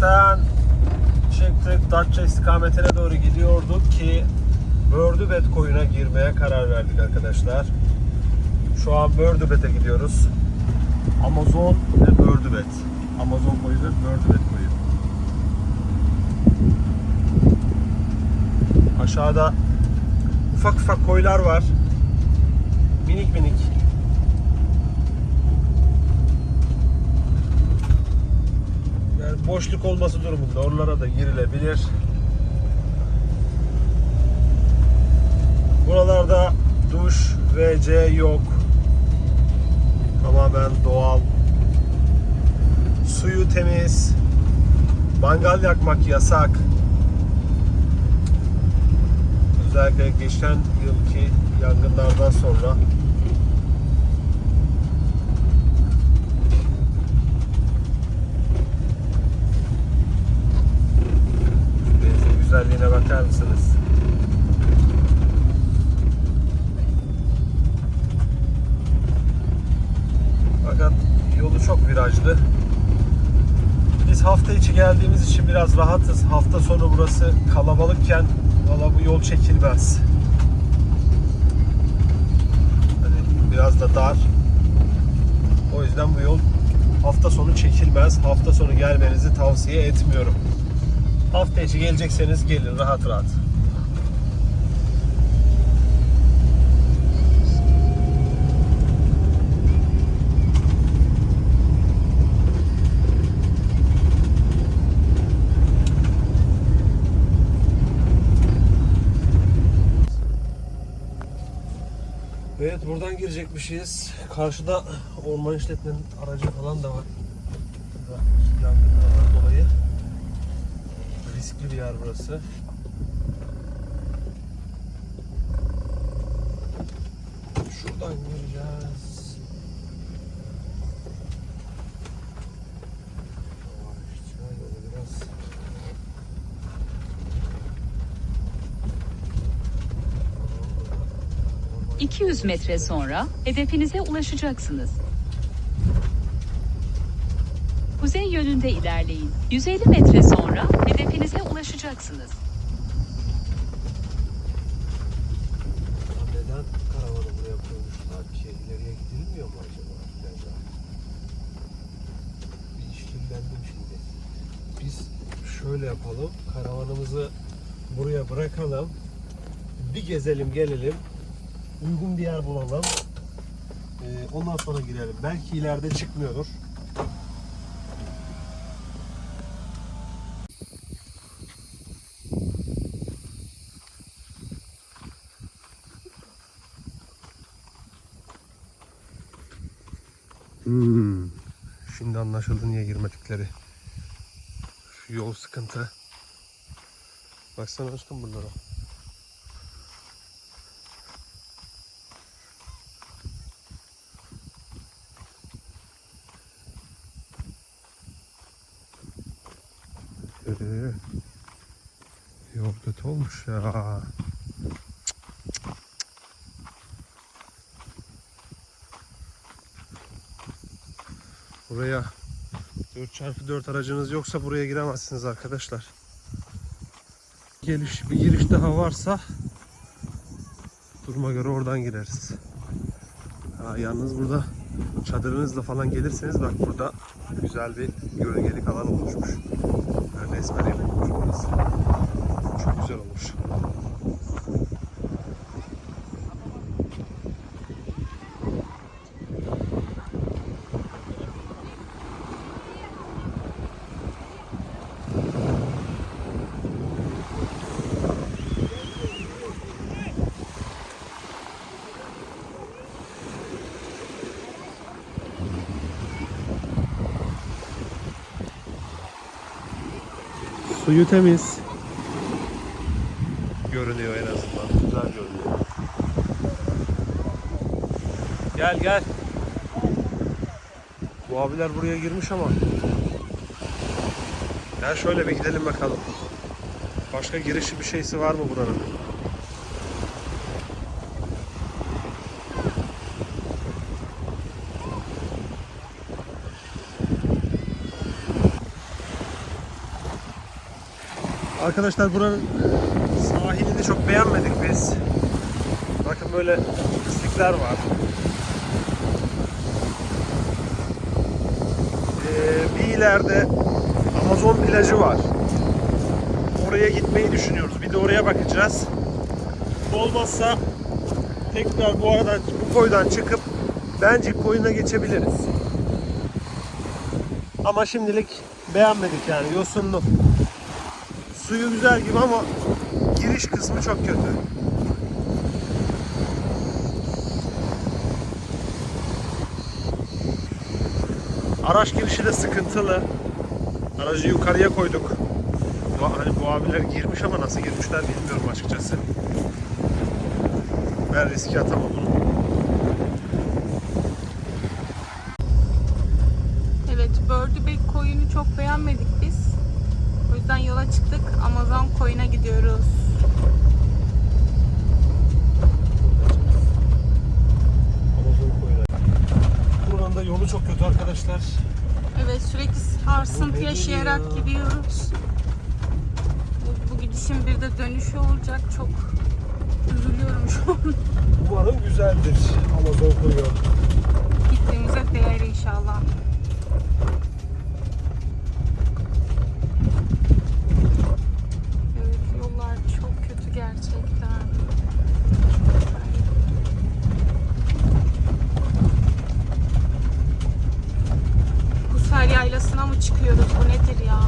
Bitlis'ten çıktık. Datça istikametine doğru gidiyorduk ki Bördübet koyuna girmeye karar verdik arkadaşlar. Şu an Bördübet'e gidiyoruz. Amazon ve Bördübet. Amazon koyu ve Bördübet koyu. Aşağıda ufak ufak koylar var. Minik minik boşluk olması durumunda oralara da girilebilir. Buralarda duş ve C yok. Tamamen doğal. Suyu temiz. Mangal yakmak yasak. Özellikle geçen yılki yangınlardan sonra güzelliğine bakar mısınız? Fakat yolu çok virajlı. Biz hafta içi geldiğimiz için biraz rahatız. Hafta sonu burası kalabalıkken valla bu yol çekilmez. Hani biraz da dar. O yüzden bu yol hafta sonu çekilmez. Hafta sonu gelmenizi tavsiye etmiyorum. Hafta içi gelecekseniz gelin rahat rahat. Evet buradan girecekmişiz. Karşıda orman işletmenin aracı falan da var. Yangınlardan dolayı riskli bir yer burası. Şuradan gireceğiz. Yavaşça yolu biraz 200 metre sonra hedefinize ulaşacaksınız. Kuzey yönünde ilerleyin. 150 metre sonra hedefinize ulaşacaksınız. Neden karavanı buraya koymuşlar ki? İleriye gidilmiyor mu acaba? Plaja? Bir işkillendim şimdi. Biz şöyle yapalım. Karavanımızı buraya bırakalım. Bir gezelim gelelim. Uygun bir yer bulalım. Ee, ondan sonra girelim. Belki ileride çıkmıyordur. Hmm. Şimdi anlaşıldı niye girmedikleri. Şu yol sıkıntı. Baksana aşkım buralara. Ee, yol kötü olmuş ya. Buraya 4x4 aracınız yoksa buraya giremezsiniz arkadaşlar. Geliş bir giriş daha varsa duruma göre oradan gireriz. Ha, yalnız burada çadırınızla falan gelirseniz bak burada güzel bir gölgelik alan oluşmuş. Yani resmen ev olmuş. Çok güzel olmuş. Suyu temiz. Görünüyor en azından. Güzel görünüyor. Gel gel. Bu abiler buraya girmiş ama. Gel şöyle bir gidelim bakalım. Başka girişi bir şeysi var mı buranın? Arkadaşlar buranın sahilini çok beğenmedik biz. Bakın böyle pislikler var. Ee, bir ileride Amazon plajı var. Oraya gitmeyi düşünüyoruz. Bir de oraya bakacağız. Olmazsa tekrar bu arada bu koydan çıkıp Bencik koyuna geçebiliriz. Ama şimdilik beğenmedik yani yosunlu. Suyu güzel gibi ama giriş kısmı çok kötü. Araç girişi de sıkıntılı. Aracı yukarıya koyduk. Hani bu abiler girmiş ama nasıl girmişler bilmiyorum açıkçası. Ben riske atamadım. Evet, Bördübek koyunu çok beğenmedik biz. Yüzden yola çıktık. Amazon koyuna gidiyoruz. Buranın da yolu çok kötü arkadaşlar. Evet, sürekli sarsıntı yaşayarak ya? gidiyoruz. Bu, bu gidişin bir de dönüşü olacak. Çok üzülüyorum şu an. Umarım güzeldir Amazon koyu. Gittiğimize değer inşallah. Evet, yollar çok kötü gerçekten. Kusel yaylasına mı çıkıyoruz? Bu nedir ya?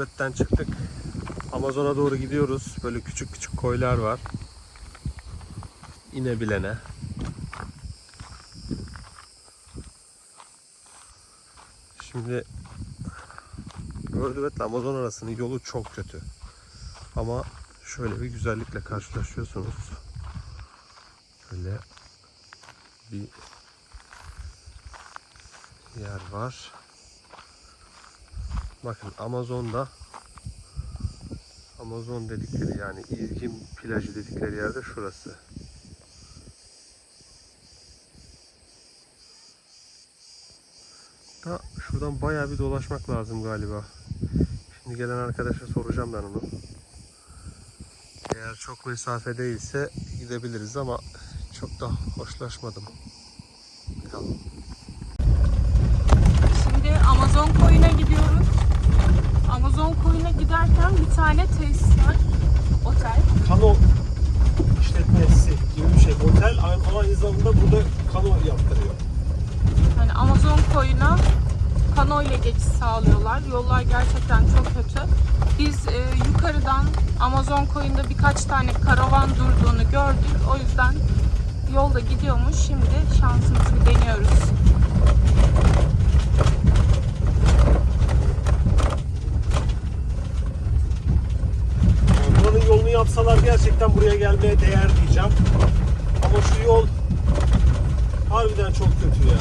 Bördübet'ten çıktık. Amazon'a doğru gidiyoruz. Böyle küçük küçük koylar var. İnebilene. Şimdi Bördübet'le Amazon arasının yolu çok kötü. Ama şöyle bir güzellikle karşılaşıyorsunuz. Böyle bir yer var. Bakın Amazon'da Amazon dedikleri yani İzgin plajı dedikleri yerde şurası. Da şuradan bayağı bir dolaşmak lazım galiba. Şimdi gelen arkadaşa soracağım ben onu. Eğer çok mesafe değilse gidebiliriz ama çok da hoşlaşmadım. Bakalım. Şimdi Amazon koyuna gidiyoruz. Amazon koyuna giderken bir tane tesis var. Otel. Kano işletmesi gibi bir şey. Otel aynı, aynı zamanda burada kano yaptırıyor. Yani Amazon koyuna kano ile geçiş sağlıyorlar. Yollar gerçekten çok kötü. Biz e, yukarıdan Amazon koyunda birkaç tane karavan durduğunu gördük. O yüzden yolda gidiyormuş. Şimdi şansımızı bir deniyoruz. Yani buranın yolunu yapsalar gerçekten buraya gelmeye değer diyeceğim. Ama şu yol harbiden çok kötü ya.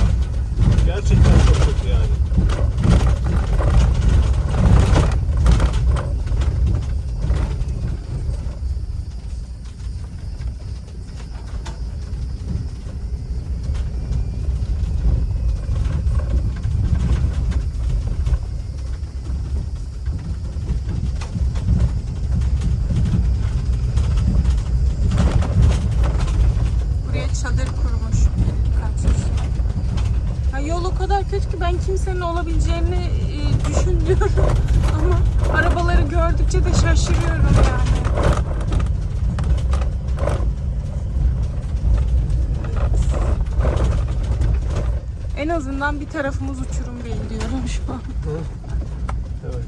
Gerçekten çok kötü yani. Buraya çadır kurmuş birkaç kişi. Ya yol o kadar kötü ki ben kimsenin olabileceğini e, düşünmüyorum. Ama arabaları gördükçe de şaşırıyorum yani. En azından bir tarafımız uçurum değil diyorum şu an. Evet.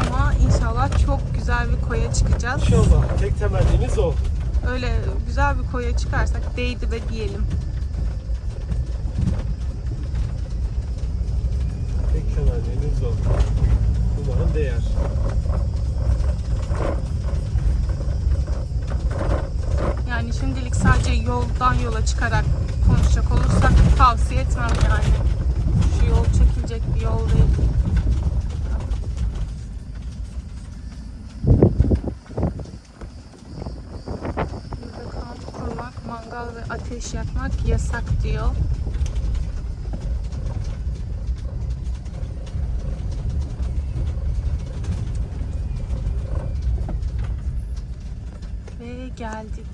Ama inşallah çok güzel bir koya çıkacağız. İnşallah tek temennimiz o. Öyle güzel bir koya çıkarsak değdi be diyelim. Tek temennimiz o. Umarım değer. Yani şimdilik sadece yoldan yola çıkarak konuşacak olursak tavsiye etmem yani. Şu yol çekilecek bir yol değil. Burada ateş yakmak yasak diyor. Ve geldik.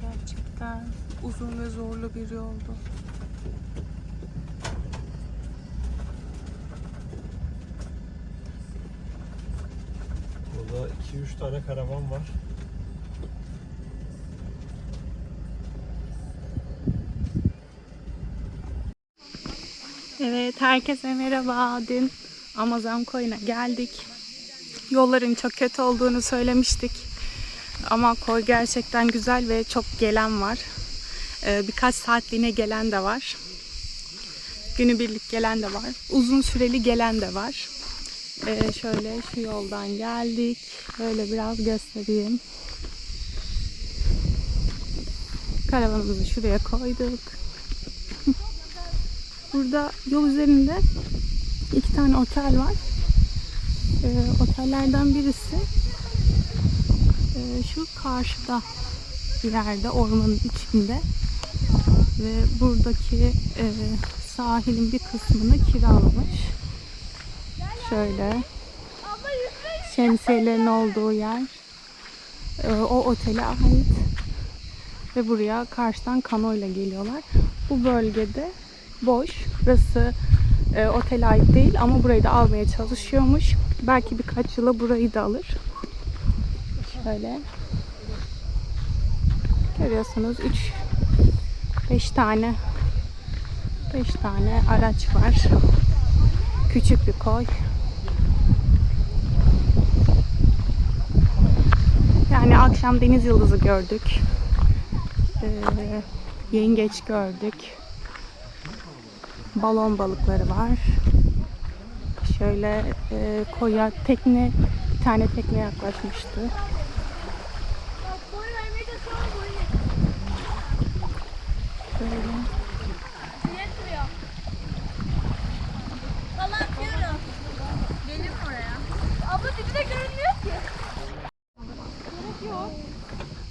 Gerçekten uzun ve zorlu bir yoldu. Burada 2-3 tane karavan var. Evet, herkese merhaba. Dün Amazon Koyun'a geldik. Yolların çok kötü olduğunu söylemiştik. Ama koy gerçekten güzel ve çok gelen var. Ee, birkaç saatliğine gelen de var. Günübirlik gelen de var. Uzun süreli gelen de var. Ee, şöyle şu yoldan geldik. Böyle biraz göstereyim. Karavanımızı şuraya koyduk. Burada yol üzerinde iki tane otel var. Ee, otellerden birisi e, şu karşıda bir yerde ormanın içinde ve buradaki e, sahilin bir kısmını kiralamış. Şöyle şemsiyelerin olduğu yer e, o otele ait ve buraya karşıdan kanoyla geliyorlar. Bu bölgede boş. Burası e, otele ait değil ama burayı da almaya çalışıyormuş. Belki birkaç yıla burayı da alır. Şöyle. Görüyorsunuz 3 5 tane 5 tane araç var. Küçük bir koy. Yani akşam deniz yıldızı gördük. Ee, yengeç gördük balon balıkları var. Şöyle e, koya tekne, bir tane tekne yaklaşmıştı. Şöyle.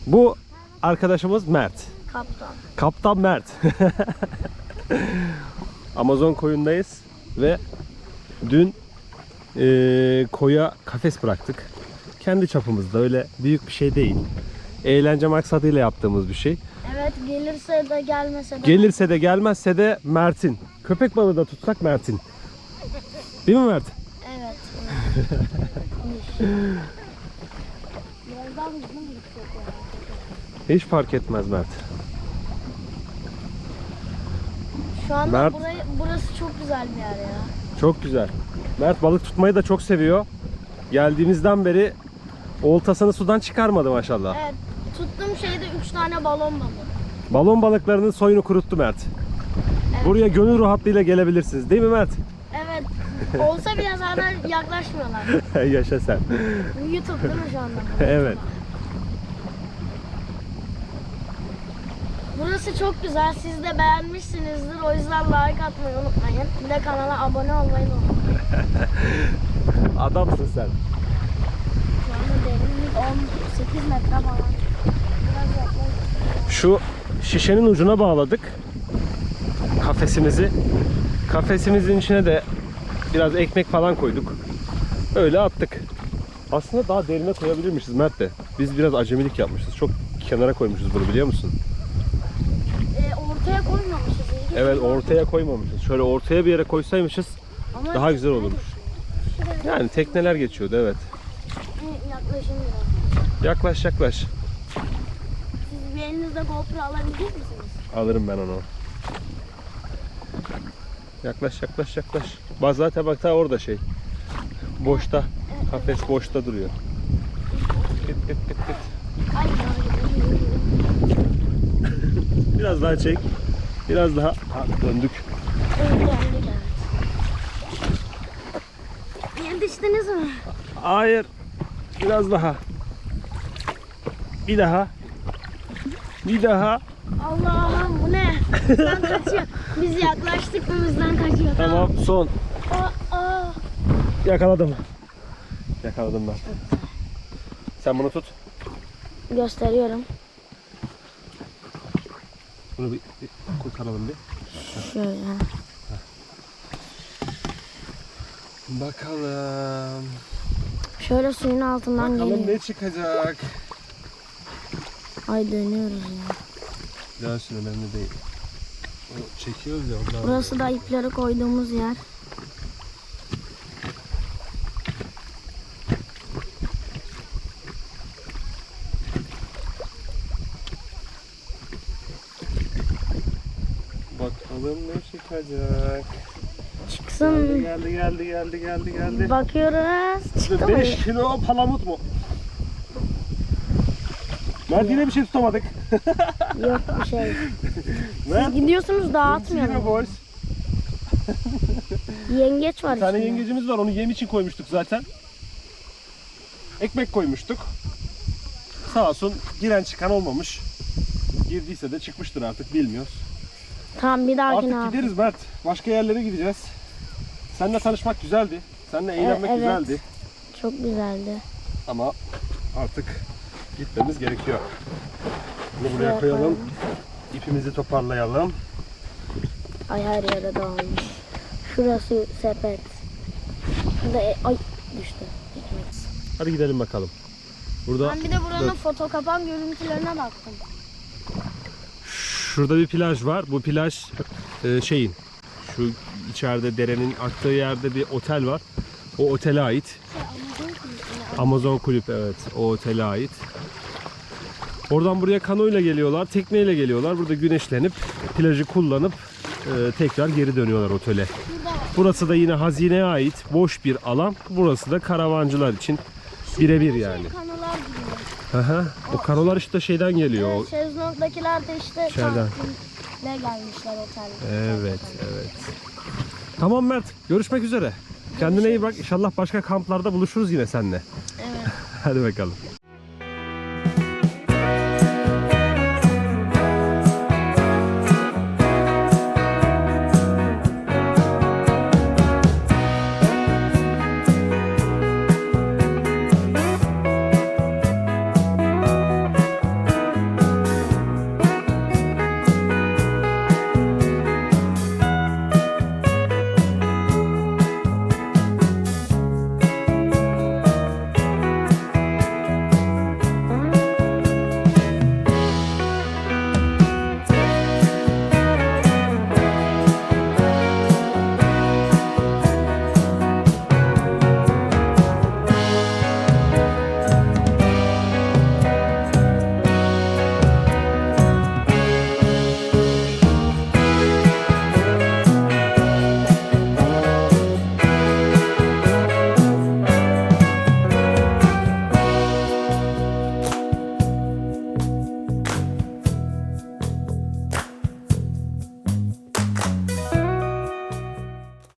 Bu arkadaşımız Mert. Kaptan. Kaptan Mert. Amazon koyundayız ve dün eee, koya kafes bıraktık. Kendi çapımızda öyle büyük bir şey değil. Eğlence maksadıyla yaptığımız bir şey. Evet gelirse de gelmese de. Gelirse de gelmezse de Mert'in. Köpek balığı da tutsak Mert'in. Değil mi Mert? Evet. Biraz daha hızlı mı gidecek yani? Hiç fark etmez Mert. Şu anda Mert- burayı, burası çok güzel bir yer ya. Çok güzel. Mert balık tutmayı da çok seviyor. Geldiğimizden beri oltasını sudan çıkarmadı maşallah. Evet. Tuttuğum şeyde 3 tane balon balığı. Balon balıklarının soyunu kuruttu Mert. Evet. Buraya gönül rahatlığıyla gelebilirsiniz değil mi Mert? Evet. Olsa bile zaten yaklaşmıyorlar. Yaşa sen. YouTube değil mi şu anda? evet. Burası çok güzel. Siz de beğenmişsinizdir. O yüzden like atmayı unutmayın. Bir de kanala abone olmayı unutmayın. Adamsın sen. Şu anda derinlik 18 metre falan. Biraz yaklaşık. Şu şişenin ucuna bağladık kafesimizi. Kafesimizin içine de biraz ekmek falan koyduk. Öyle attık. Aslında daha derine koyabilirmişiz Mert de. Biz biraz acemilik yapmışız. Çok kenara koymuşuz bunu biliyor musun? Ee, ortaya koymamışız. İlginç Evet ortaya koymamışız. Şöyle ortaya bir yere koysaymışız Ama daha güzel olurmuş. Yani tekneler geçiyordu evet. yaklaşın biraz. Yaklaş yaklaş. Siz bir elinizde GoPro alabilecek misiniz? Alırım ben onu. Yaklaş yaklaş yaklaş. Bak zaten bak ta orada şey. Boşta. Kafes boşta duruyor. Git git git git. Biraz daha çek. Biraz daha. Ha, döndük. geldik, evet. Hayır. Biraz daha. Bir daha. Bir daha. Allah'ım bu ne? Bizden kaçıyor. Biz yaklaştık mı bizden kaçıyor. Tamam son. Aa, aa. Yakaladım. Yakaladım ben. Sen bunu tut. Gösteriyorum. Bunu bir, bir kurtaralım bir. Şöyle. Bakalım. Şöyle suyun altından Bakalım geliyor. ne çıkacak. Ay dönüyoruz ya. Dönsün önemli değil. Onu çekiyoruz ya ondan. Burası da ipleri koyduğumuz yer. Bakalım ne çıkacak. Çıksın. geldi geldi geldi geldi geldi. Bakıyoruz. Çıktı mı? 5 kilo palamut mu? Mert yine bir şey tutamadık. Yok bir şey. Mert Gidiyorsunuz yine dağıtmayalım. boys. Yengeç var Bir tane içinde. yengecimiz var onu yem için koymuştuk zaten. Ekmek koymuştuk. Sağ olsun giren çıkan olmamış. Girdiyse de çıkmıştır artık bilmiyoruz. Tamam bir dahakine Artık abi. gideriz Mert. Başka yerlere gideceğiz. Seninle tanışmak güzeldi. Seninle eğlenmek evet. güzeldi. Çok güzeldi. Ama artık gitmemiz gerekiyor. Bunu buraya Buraya koyalım. İpimizi toparlayalım. Ay her yere dağılmış. Şurası sepet. Şurada e- ay düştü. Hadi gidelim bakalım. Burada Ben bir de buranın Dur. foto kapan görüntülerine baktım. Şurada bir plaj var. Bu plaj e, şeyin şu içeride derenin aktığı yerde bir otel var. O otele ait. Amazon Kulüp evet o otele ait. Oradan buraya kanoyla geliyorlar, tekneyle geliyorlar. Burada güneşlenip plajı kullanıp e, tekrar geri dönüyorlar otele. Burası da yine hazineye ait boş bir alan. Burası da karavancılar için birebir yani. Aha, o kanolar işte şeyden geliyor. Evet, Şezlong'dakiler de işte İçeriden. tatile gelmişler otel. Evet, evet. Tamam Mert, görüşmek üzere. Kendine iyi bak. İnşallah başka kamplarda buluşuruz yine seninle. Evet. Hadi bakalım.